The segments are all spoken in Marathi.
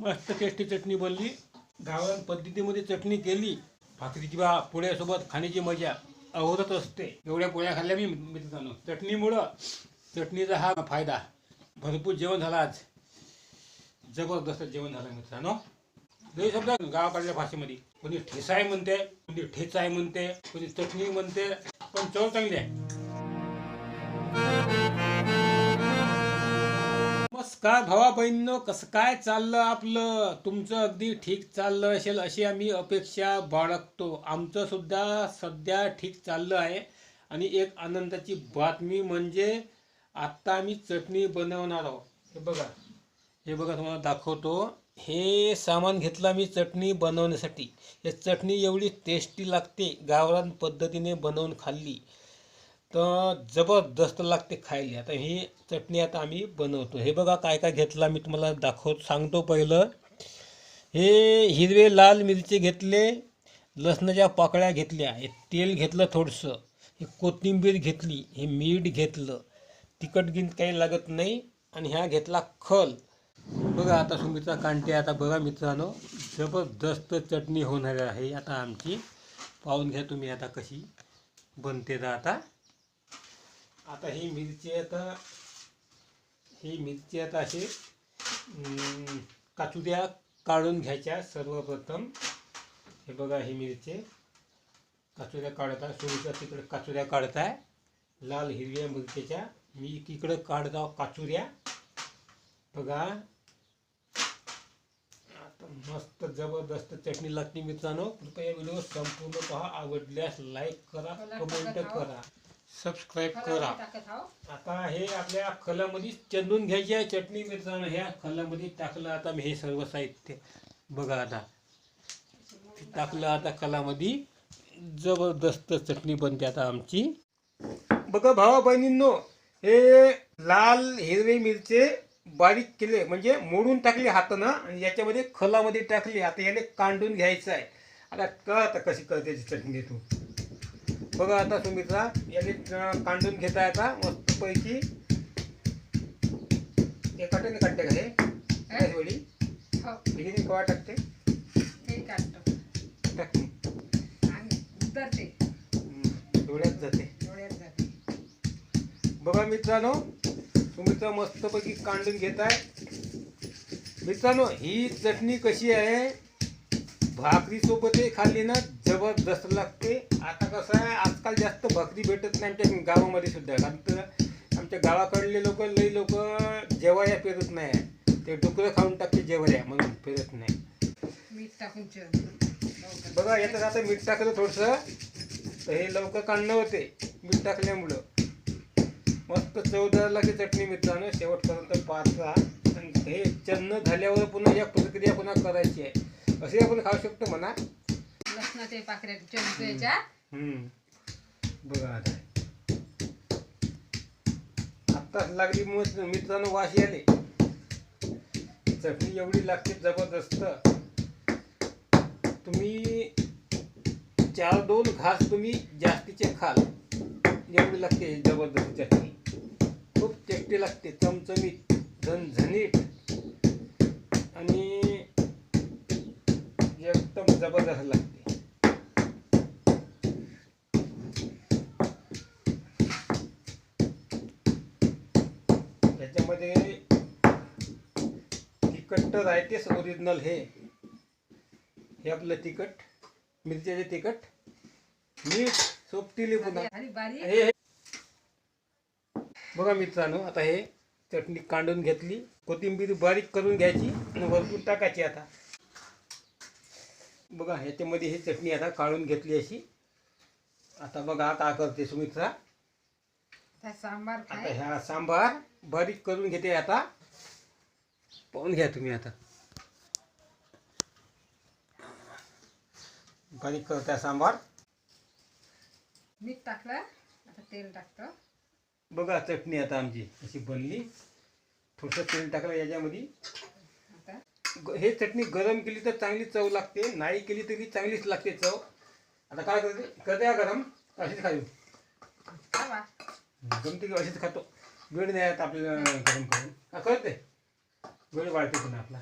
मस्त टेस्टी चटणी बनली. गावरान पद्धतीमध्ये चटणी केली. भाकरीची बा पोळ्यासोबत खाण्याची मजा अवरत असते. एवढ्या पोळ्या खाल्ल्या मी मित्रांनो. चटणीमुळं चटणीचा हा फायदा. भरपूर जेवण झालं आज. जबरदस्त जेवण झालं मित्रांनो. लई शब्द गावाकडल्या भाषेमध्ये. कोणी ठेसाय म्हणते कोणी ठेचाय म्हणते कोणी चटणी म्हणते पण चव चांगली आहे. नमस्कार भावा बहिणींनो कसं काय चाललं आपलं? तुमचं अगदी ठीक चाललं असेल अशी आम्ही अपेक्षा बाळगतो. आमचं सुद्धा सध्या ठीक चाललं आहे. आणि एक आनंदाची बातमी म्हणजे आत्ता आम्ही चटणी बनवणार आहोत. हे बघा. हे बघा तुम्हाला दाखवतो. हे सामान घेतलं मी चटणी बनवण्यासाठी. हे चटणी एवढी टेस्टी लागते. गावरान पद्धतीने बनवून खाल्ली. तर जबरदस्त लागते खायला. आता ही चटणी आता आम्ही बनवतो. हे बघा काय काय घेतलं मी तुम्हाला दाखवत सांगतो पहिलं. हे हिरवे लाल मिरची घेतले लसणाच्या पाकळ्या घेतल्या हे तेल घेतलं थोडंसं हे कोथिंबीर घेतली हे मीठ घेतलं तिखट गिंत काही लागत नाही आणि ह्या घेतला खल. बघा आता सुमित्रा कांटे आता बघा मित्रांनो जबरदस्त चटणी होणार आहे. आता आमची पाहून घ्या तुम्ही आता कशी बनते आता. आता ही मिरची आता ही मिरची आता अशी अं, काचुऱ्या काढून घ्यायच्या सर्वप्रथम. हे बघा ही मिरची. काचुऱ्या काढत आहे. सुरुच्या तिकडे काचुऱ्या काढत आहे. लाल हिरव्या मिरचीच्या. मी तिकडे काढत आहो काचुऱ्या बघा. आता मस्त जबरदस्त चटणी लागते मित्रांनो. कृपया व्हिडिओ संपूर्ण पहा. आवडल्यास लाईक करा कमेंट करा. सबस्क्राईब करा आता हे आपल्या खलामध्ये चंदून घ्यायची आहे चटणी मित्रांनो ह्या खलामध्ये टाकलं आता मी हे सर्व साहित्य. बघा आता. टाकलं आता खलामध्ये जबरदस्त चटणी बनते आता आमची. बघा भावा बहिणींनो हे लाल हिरवे मिरचे बारीक केले म्हणजे मोडून टाकले हातानं आणि याच्यामध्ये खलामध्ये टाकले. आता याने कांडून घ्यायचं आहे. आता कळ आता कशी करते चटणी तू. बघा आता सुमित्रा याने कांडून घेता आता मस्तपैकी. हे काटे काढते का हे? काय वेळी हो. कवा टाकते? हे काढतो टाकते. आणि उतरते. डोळ्यात जाते. डोळ्यात जाते. बघा मित्रांनो सुमित्रा मस्तपैकी कांडून घेत आहे मित्रांनो ही चटणी कशी आहे? भाकरीसोबत हे खाल्ली ना जबरदस्त लागते. आता कसं आहे आजकाल जास्त भाकरी भेटत नाही आमच्या गावामध्ये सुद्धा. कारण तर आमच्या गावाकडले लोक लई लोक जेवाया पेरत नाही. ते डुकरं खाऊन टाकते जेवाया म्हणून पेरत नाही. मीठ टाकून. बघा याच्यात आता मीठ टाकलं थोडंसं. तर हे लवकर काढणं होते मीठ टाकल्यामुळं. मस्त चवदार लागते चटणी मित्रांनो. शेवटपर्यंत पाच राहा आणि हे चन्न झाल्यावर पुन्हा या प्रक्रिया पुन्हा करायची आहे. असे आपण खाऊ शकतो म्हणा. लसणाच्या पाकऱ्या चलतो याच्या. हम्म. बघा आता. आत्ताच लागली मग मित्रांनो वास आले चटणी एवढी लागते जबरदस्त. तुम्ही चार दोन घास तुम्ही जास्तीचे खाल. एवढी लागते जबरदस्त चटणी. खूप टेस्टी लागते चमचमीत झणझणीत आणि एकदम जबरदस्त लागते त्याच्यामध्ये तर आहे तेच ओरिजिनल हे. हे आपलं तिखट मिरच्याचे तिखट मीठ सोपटिले पुन्हा. हे. बघा मित्रांनो आता हे चटणी कांडून घेतली. कोथिंबीर बारीक करून घ्यायची आणि वरतून टाकायची आता. बघा ह्याच्यामध्ये ही चटणी आता काढून घेतली अशी. आता बघा काय करते सुमित्रा. सांबार आता ह्या सांबार बारीक करून घेते आता. पाहून घ्या तुम्ही आता. बारीक करता सांबार? मीठ टाकलं आता तेल टाकतो. बघा चटणी आता आमची अशी बनली. थोडंसं तेल टाकलं याच्यामध्ये. हे चटणी गरम केली तर चांगली चव लागते नाही केली तरी चांगलीच लागते चव. आता काय करते करते का गरम अशीच खाऊ. जमते की अशीच खातो. वेळ नाही आता आपल्याला गरम करून. का करते. वेळ वाढते पुन्हा आपला.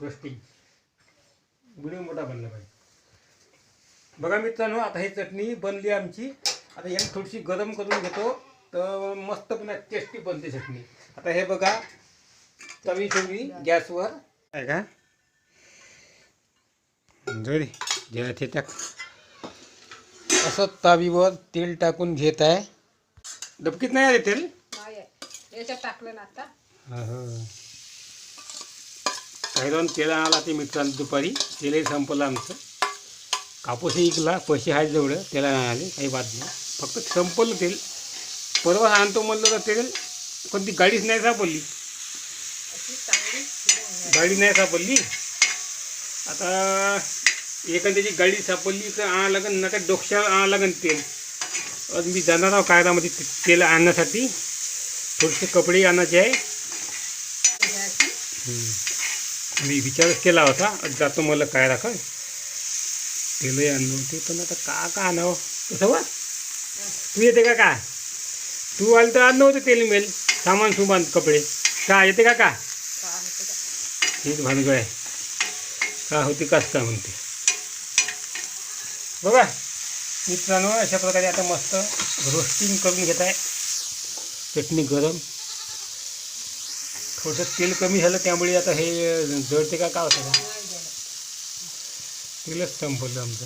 रोस्टिंग व्हिडिओ मोठा बनला पाहिजे. बघा मित्रांनो आता ही चटणी बनली आमची. आता याने थोडीशी गरम करून घेतो. तर मस्त पुन्हा टेस्टी बनते चटणी. आता हे बघा तवी ठेवली गॅसवर. आहे का? जोडी जरा ते टाक. असं तावीवर तेल टाकून घेत आहे. डबकीत नाही आले तेल. याच्यात टाकलं ना आता. बाहेरून तेल आणाला ते मित्रांनो दुपारी तेलही संपलं आमचं. कापूसही इकला पैसे आहेत जेवढं तेला आणाले काही बात नाही. फक्त संपलं तेल. परवा आणतो म्हणलं तर तेल कोणती गाडीच नाही सापडली. गाडी नाही सापडली. आता एखाद्याची गाडी सापडली तर आणा लागेल नका डोक्यावर आणा लागेल तेल. आज मी जाणार आहो कायदामध्ये ते- तेल आणण्यासाठी. थोडेसे कपडे आणायचे आहे. मी विचारच केला होता जातो मला काय राखा तेलही आणलं होते पण आता का का आणावं? कसं वा. तू येते का का तू आलं तर आणलं होतं तेल मेल सामान सुमान कपडे. का येते का का? हेच भानगड आहे. का होते काच का म्हणते? बघा मित्रांनो अशा प्रकारे आता मस्त रोस्टिंग करून घेत आहे चटणी गरम. थोडंसं तेल कमी झालं त्यामुळे आता हे जळते का का होतं. तेलच संपलं आमचं.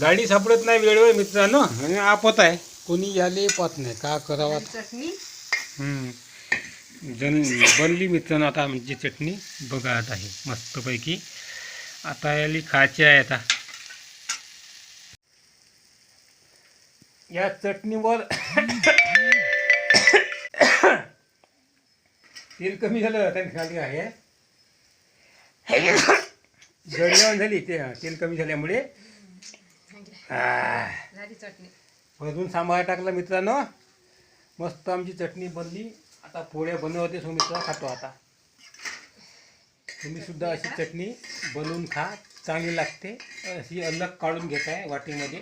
गाडी सापडत नाही वेळेवर मित्रांनो. आणि आपत आहे. कोणी याले पाहत नाही. का करावं? आणि चटणी? हम्म. जन बनली मित्रांनो आता आमची चटणी. बघा आता हे मस्तपैकी. आता याली खायची आहे आता. या चटणीवर तेल कमी झालं त्याने खाली आहे. जळल्यावर झाली ते तेल कमी झाल्यामुळे. अजून सांबार टाकला मित्रांनो. मस्त आमची चटणी बनली. आता पोळ्या बनवते सो मित्र खातो आता. तुम्ही सुद्धा अशी चटणी बनवून खा चांगली लागते. अशी अलग काढून घेत आहे वाटीमध्ये.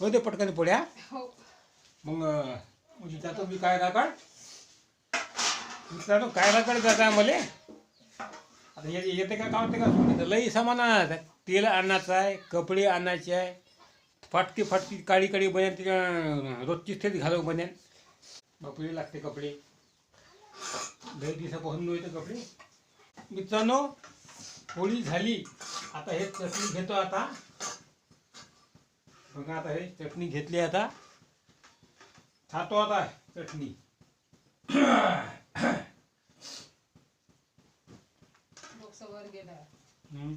हो दे पटकन पोळ्या. हो. मग जातो मी काय राकाड मित्रांनो काय राकाड जात मले मला आता ये- येते का का? होते का लई सामान आणायचं आहे. तेल आणायचं आहे कपडे आणायचे आहे. फाटकी फाटकी काळी काळी बनेन तिच्या रोजचीच तेच घालव बनेन बापरे लागते कपडे. लई दिवसापासून येतं कपडे. मित्रांनो होळी झाली. आता हे चटणी घेतो आता. बघा आता हे चटणी घेतली आता. खातो आता चटणी. वर गेलं हम्म.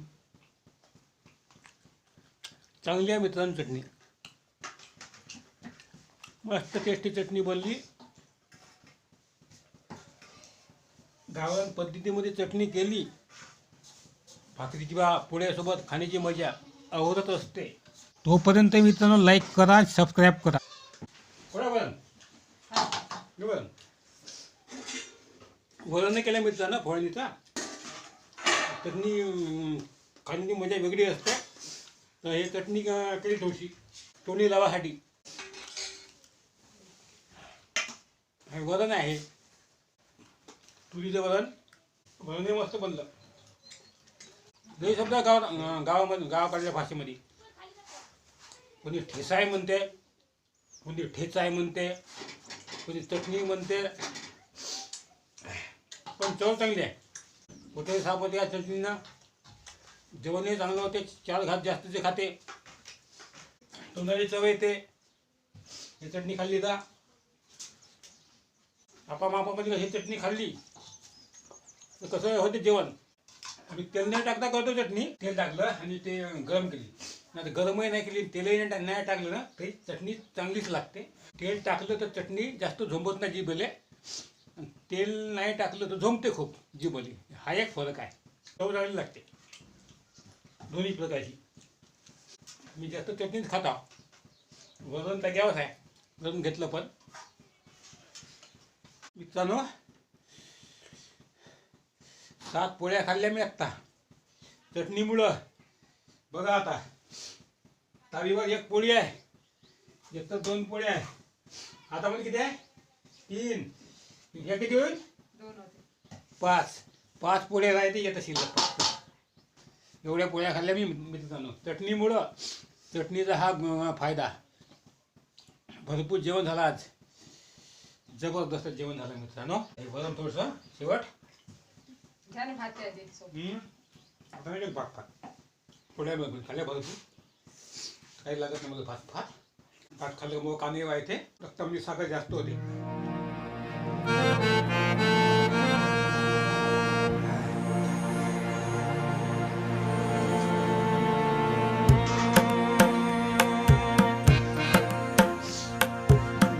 चांगली आहे मित्रांनो चटणी. मस्त टेस्टी चटणी बनली. गावरान पद्धतीमध्ये चटणी केली. भाकरीची बा पोळ्यासोबत खाण्याची मजा अवरत असते. तोपर्यंत मित्रांनो लाईक करा सबस्क्राईब करा. बरोबर वरण केल्या मित्रांनो फोडणीचा? चटणी अं, खाण्याची मजा वेगळी असते. तर हे चटणी केली थोडीशी. तोंडी लावासाठी. हे वरण आहे. तुरीचं वरण. वरण मस्त बनलं. लई शब्द गाव गावामध्ये गावाकडल्या भाषेमध्ये. कोणी ठेसाय म्हणते कोणी ठेचाय म्हणते कोणी चटणी म्हणते. पण चव चांगली आहे. कुठे सापत या चटणीनं जेवणही चांगलं होते चार घात जास्तीचे खाते. तोंडाची चव येते. ही चटणी खाल्ली तर आपा मापामध्ये ही चटणी खाल्ली? तर कसं होते जेवण? आम्ही तेल नाही टाकता करतो चटणी. तेल टाकलं आणि ते गरम केली. नाही गरमही नाही केली तेलही नाही नाही टाकलं ना तरी चटणी चांगलीच लागते. तेल टाकलं तर चटणी जास्त झोंबत नाही जी बेले. तेल नाही टाकलं तर झोंबते खूप जिबली. हा एक फरक आहे. चव चांगली लागते. दोन्ही प्रकारची. मी जास्त चटणीच खाता वरण घ्यावंच आहे. वरून घेतलं पण. मित्रांनो सात पोळ्या खाल्ल्या मी आत्ता. चटणीमुळं. बघा आता. तावीवर एक पोळी आहे. एक तर दोन पोळ्या आहे. आता पण किती आहे? तीन. ह्या किती होईल? दोन होते. पाच. पाच पोळ्या राहते येतं शिल्लक. एवढ्या पोळ्या खाल्ल्या मी मित्रांनो चटणीमुळं चटणीचा हा फायदा. भरपूर जेवण झालं आज. जबरदस्त जेवण झालं मित्रांनो. हे वरण थोडंसं शेवट. भात आधी सोबत. हम्म. आता नाही भात खात. पोळ्या बघून खाल्ल्या भरपूर. काही लागत नाही मला भात भात. भात खाल्ल्यामुळं कांदे व्हायचे रक्त म्हणजे साखर जास्त होते. thank you